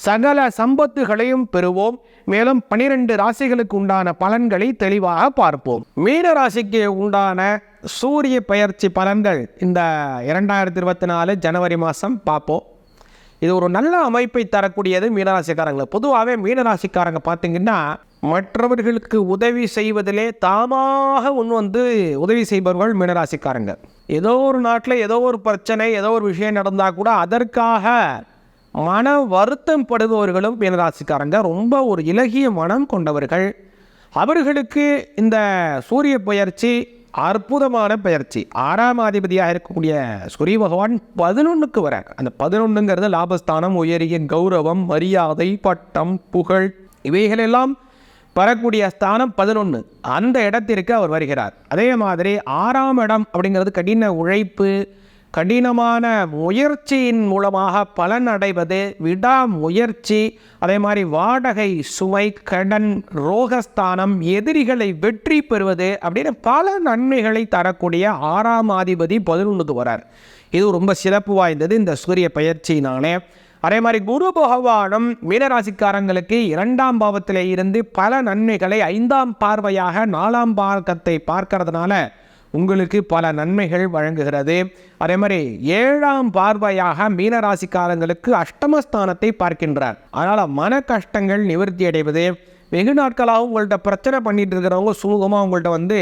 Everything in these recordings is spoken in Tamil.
சகல சம்பத்துகளையும் பெறுவோம். மேலும் பனிரெண்டு ராசிகளுக்கு உண்டான பலன்களை தெளிவாக பார்ப்போம். மீன ராசிக்கு உண்டான சூரிய பயிற்சி பலன்கள் இந்த இரண்டாயிரத்தி இருபத்தி நாலு ஜனவரி மாதம் பார்ப்போம். இது ஒரு நல்ல அமைப்பை தரக்கூடியது மீனராசிக்காரங்களை பொதுவாகவே மீனராசிக்காரங்க பார்த்தீங்கன்னா மற்றவர்களுக்கு உதவி செய்வதிலே தாமாக முன் வந்து உதவி செய்பவர்கள் மீனராசிக்காரங்க ஏதோ ஒரு நாட்டில் ஏதோ ஒரு பிரச்சனை ஏதோ ஒரு விஷயம் நடந்தால் கூட அதற்காக மன வருத்தம் படுபவர்களும் மீனராசிக்காரங்க ரொம்ப ஒரு இலகிய மனம் கொண்டவர்கள். அவர்களுக்கு இந்த சூரிய பயிற்சி அற்புதமான பயிற்சி. ஆறாம் அதிபதியாக இருக்கக்கூடிய சூரிய பகவான் பதினொன்றுக்கு வர அந்த பதினொன்றுங்கிறது லாபஸ்தானம் உயரிய கௌரவம் மரியாதை பட்டம் புகழ் இவைகளெல்லாம் வரக்கூடிய ஸ்தானம் பதினொன்று அந்த இடத்திற்கு அவர் வருகிறார். அதே மாதிரி ஆறாம் இடம் அப்படிங்கிறது கடின உழைப்பு கடினமான முயற்சியின் மூலமாக பலன் அடைவது விடாமுயற்சி அதே மாதிரி வாடகை சுவை கடன் ரோகஸ்தானம் எதிரிகளை வெற்றி பெறுவது அப்படின்னு பல நன்மைகளை தரக்கூடிய ஆறாம் அதிபதி பதினொன்றுக்கு வரார். இது ரொம்ப சிறப்பு வாய்ந்தது இந்த சூரிய பயிற்சியினாலே. அதே மாதிரி குரு பகவானும் மீனராசிக்காரங்களுக்கு இரண்டாம் பாவத்திலே இருந்து பல நன்மைகளை ஐந்தாம் பார்வையாக நாலாம் பாகத்தை பார்க்கறதுனால உங்களுக்கு பல நன்மைகள் வழங்குகிறது. அதே மாதிரி ஏழாம் பார்வையாக மீனராசிக்காரங்களுக்கு அஷ்டமஸ்தானத்தை பார்க்கின்றார். அதனால் மன கஷ்டங்கள் நிவர்த்தி அடைவது வெகு நாட்களாக உங்கள்கிட்ட பிரச்சனை பண்ணிட்டு இருக்கிறவங்க சுமூகமாக உங்கள்கிட்ட வந்து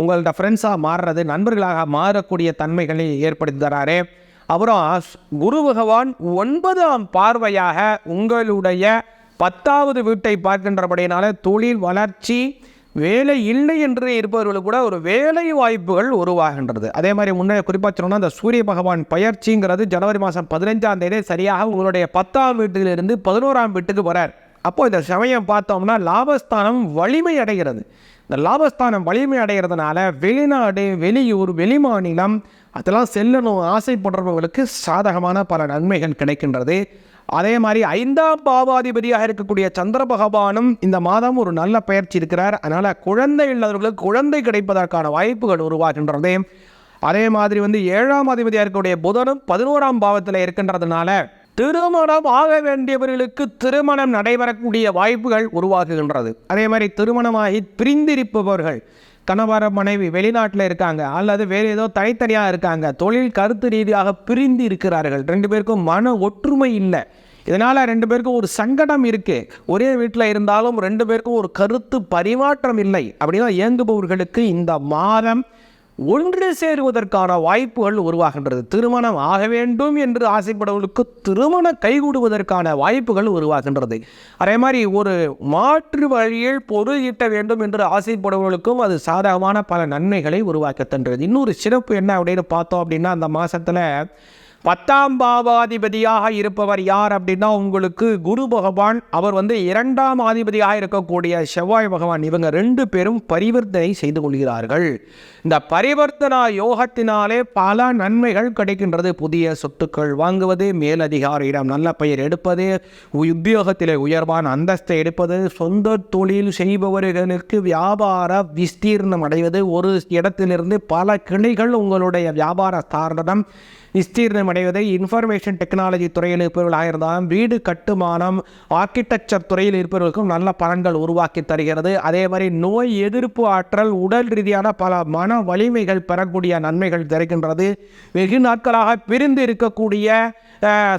உங்கள்கிட்ட ஃப்ரெண்ட்ஸாக மாறுறது நண்பர்களாக மாறக்கூடிய தன்மைகளை ஏற்படுத்தி தராரு. அப்புறம் குரு பகவான் ஒன்பதாம் பார்வையாக உங்களுடைய பத்தாவது வீட்டை பார்க்கின்றபடியினால தொழில் வளர்ச்சி வேலை இல்லை என்று இருப்பவர்களுக்கு கூட ஒரு வேலை வாய்ப்புகள் உருவாகின்றது. அதே மாதிரி முன்னே குறிப்பாக சொன்னோம்னா அந்த சூரிய பகவான் பயிற்சிங்கிறது ஜனவரி மாதம் பதினைஞ்சாம் தேதி சரியாக உங்களுடைய பத்தாம் வீட்டிலிருந்து பதினோராம் வீட்டுக்கு வரார் அப்போ இந்த சமயம் பார்த்தோம்னா லாபஸ்தானம் வலிமை அடைகிறது. இந்த லாபஸ்தானம் வலிமை அடைகிறதுனால வெளிநாடு வெளியூர் வெளிமாநிலம் அதெல்லாம் செல்லணும் ஆசைப்படுறவங்களுக்கு சாதகமான பல நன்மைகள் கிடைக்கின்றது. அதே மாதிரி ஐந்தாம் பாவாதிபதியாக இருக்கக்கூடிய சந்திர பகவானும் இந்த மாதம் ஒரு நல்ல பயிற்சி இருக்கிறார். அதனால் குழந்தை இல்லாதவர்களுக்கு குழந்தை கிடைப்பதற்கான வாய்ப்புகள் உருவாகின்றது. அதே மாதிரி வந்து ஏழாம் அதிபதியாக இருக்கக்கூடிய புதனும் பதினோராம் பாவத்தில் இருக்கின்றதுனால திருமணம் ஆக வேண்டியவர்களுக்கு திருமணம் நடைபெறக்கூடிய வாய்ப்புகள் உருவாகுகின்றது. அதே மாதிரி திருமணமாகி பிரிந்திருப்பவர்கள் கணவர மனைவி வெளிநாட்டில் இருக்காங்க அல்லது வேறு ஏதோ தனித்தனியாக இருக்காங்க தொழில் கருத்து ரீதியாக பிரிந்து இருக்கிறார்கள். ரெண்டு பேருக்கும் மன ஒற்றுமை இல்லை. இதனால் ரெண்டு பேருக்கும் ஒரு சங்கடம் இருக்குது ஒரே வீட்டில் இருந்தாலும் ரெண்டு பேருக்கும் ஒரு கருத்து பரிமாற்றம் இல்லை. அப்படின்னா இயங்குபவர்களுக்கு இந்த மாதம் ஒன்று சேருவதற்கான வாய்ப்புகள் உருவாகின்றது. திருமணம் ஆக வேண்டும் என்று ஆசைப்படுவர்களுக்கு திருமணம் கைகூடுவதற்கான வாய்ப்புகள் உருவாகின்றது. அதே மாதிரி ஒரு மாற்று வழியில் பொருள் ஈட்ட வேண்டும் என்று ஆசைப்படுவர்களுக்கும் அது சாதகமான பல நன்மைகளை உருவாக்க தன்றது இன்னொரு சிறப்பு என்ன அப்படின்னு பார்த்தோம் அப்படின்னா அந்த மாதத்தில் பத்தாம் பாவாதிபதியாக இருப்பவர் யார் அப்படின்னா உங்களுக்கு குரு பகவான். அவர் வந்து இரண்டாம் அதிபதியாக இருக்கக்கூடிய செவ்வாய் பகவான். இவங்க ரெண்டு பேரும் பரிவர்த்தனை செய்து கொள்கிறார்கள். இந்த பரிவர்த்தனா யோகத்தினாலே பல நன்மைகள் கிடைக்கின்றது. புதிய சொத்துக்கள் வாங்குவது மேலதிகாரியிடம் நல்ல பெயர் எடுப்பது உத்தியோகத்திலே உயர்வான அந்தஸ்தை எடுப்பது சொந்த தொழில் செய்பவர்களுக்கு வியாபார விஸ்தீர்ணம் அடைவது ஒரு இடத்திலிருந்து பல கிளைகள் உங்களுடைய வியாபார ஸ்தாரணம் விஸ்தீர்ணம் அடைவதை இன்ஃபர்மேஷன் டெக்னாலஜி துறையில் இருப்பவர்களாக இருந்தாலும் வீடு கட்டுமானம் ஆர்கிடெக்சர் துறையில் இருப்பவர்களுக்கும் நல்ல பலன்கள் உருவாக்கி தருகிறது. அதே மாதிரி நோய் எதிர்ப்பு ஆற்றல் உடல் ரீதியான பல மன வலிமைகள் பெறக்கூடிய நன்மைகள் தருகின்றது. வெகு நாட்களாக பிரிந்து இருக்கக்கூடிய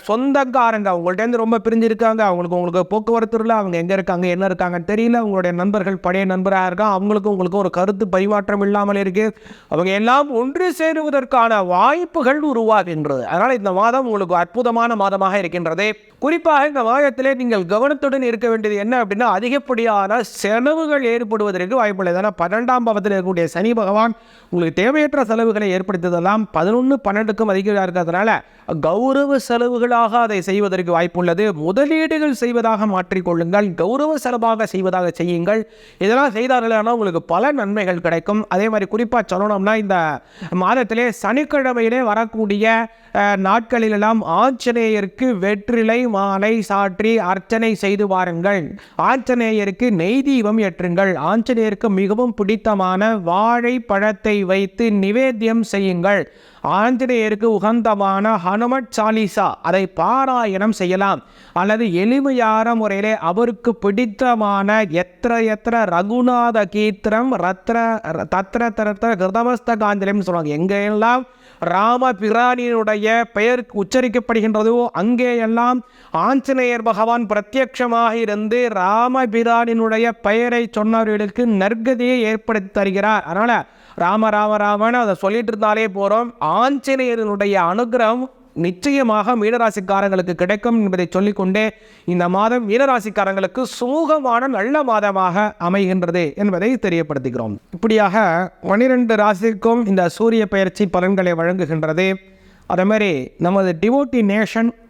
சொந்தக்காரங்க அவங்கள்ட்டேருந்து ரொம்ப பிரிஞ்சு இருக்காங்க அவங்களுக்கு உங்களுக்கு போக்குவரத்து இல்லை அவங்க எங்கே இருக்காங்க என்ன இருக்காங்கன்னு தெரியல. அவங்களுடைய நண்பர்கள் பழைய நண்பராக இருக்கா அவங்களுக்கும் உங்களுக்கு ஒரு கருத்து பரிமாற்றம் இல்லாமல் இருக்குது அவங்க எல்லாம் ஒன்று சேருவதற்கான வாய்ப்புகள் உருவாகின்றது. அதனால் இந்த மாதம் உங்களுக்கு அற்புதமான மாதமாக இருக்கின்றது. குறிப்பாக இந்த மாதத்திலே நீங்கள் கவனத்துடன் இருக்க வேண்டியது என்ன அப்படின்னா அதிகப்படியான செலவுகள் ஏற்படுவதற்கு வாய்ப்புள்ளது. ஏன்னா பன்னெண்டாம் பாவத்தில் இருக்கக்கூடிய சனி பகவான் உங்களுக்கு தேவையற்ற செலவுகளை ஏற்படுத்ததெல்லாம் பதினொன்று பன்னெண்டுக்கும் அதிகமாக இருக்கிறதுனால கௌரவ செலவுகளாக அதை செய்வதற்கு வாய்ப்புள்ளது. முதலீடுகள் செய்வதாக மாற்றிக்கொள்ளுங்கள். கௌரவ செலவாக செய்வதாக செய்யுங்கள். இதெல்லாம் செய்தார்களானால் உங்களுக்கு பல நன்மைகள் கிடைக்கும். அதே மாதிரி குறிப்பாக சொல்லணும்னா இந்த மாதத்திலே சனிக்கிழமையிலே வரக்கூடிய நாட்களிலெல்லாம் ஆஞ்சநேயருக்கு வெற்றிலை மாலை சாற்றி அர்ச்சனை செய்து வாருங்கள். ஆஞ்சநேயருக்கு நெய் தீபம் ஏற்றுங்கள். ஆஞ்சநேயருக்கு மிகவும் பிடித்தமான வாழை பழத்தை வைத்து நிவேத்தியம் செய்யுங்கள். ஆஞ்சநேயருக்கு உகந்தமான ஹனுமத் சாலிசா அதை பாராயணம் செய்யலாம். அல்லது எளிமையான முறையிலே அவருக்கு பிடித்தமான எத்திர எத்திர ரகுநாத கீத்திரம் ரத்ர தத்ர தரத்திர கிருதமஸ்த காஞ்சலியம் சொல்லுவாங்க. எங்கெல்லாம் ராமபிரானியனுடைய பெயர் உச்சரிக்கப்படுகின்றதோ அங்கேயெல்லாம் ஆஞ்சநேயர் பகவான் பிரத்யட்சமாக இருந்து ராமபிரானினுடைய பெயரை சொன்னவர்களுக்கு நற்கதியை ஏற்படுத்தி தருகிறார். அதனால் ராம ராம ராமன்னு அதை சொல்லிட்டு இருந்தாலே போகிறோம் ஆஞ்சநேயரினுடைய அனுகிரகம் நிச்சயமாக மீனராசிக்காரங்களுக்கு கிடைக்கும் என்பதை சொல்லிக்கொண்டே இந்த மாதம் மீனராசிக்காரங்களுக்கு சுமூகமான நல்ல மாதமாக அமைகின்றது என்பதை தெரியப்படுத்துகிறோம். இப்படியாக பனிரெண்டு ராசிக்கும் இந்த சூரிய பயிற்சி பலன்களை வழங்குகின்றது. அதே மாதிரி நமது டிவோட்டி நேஷன்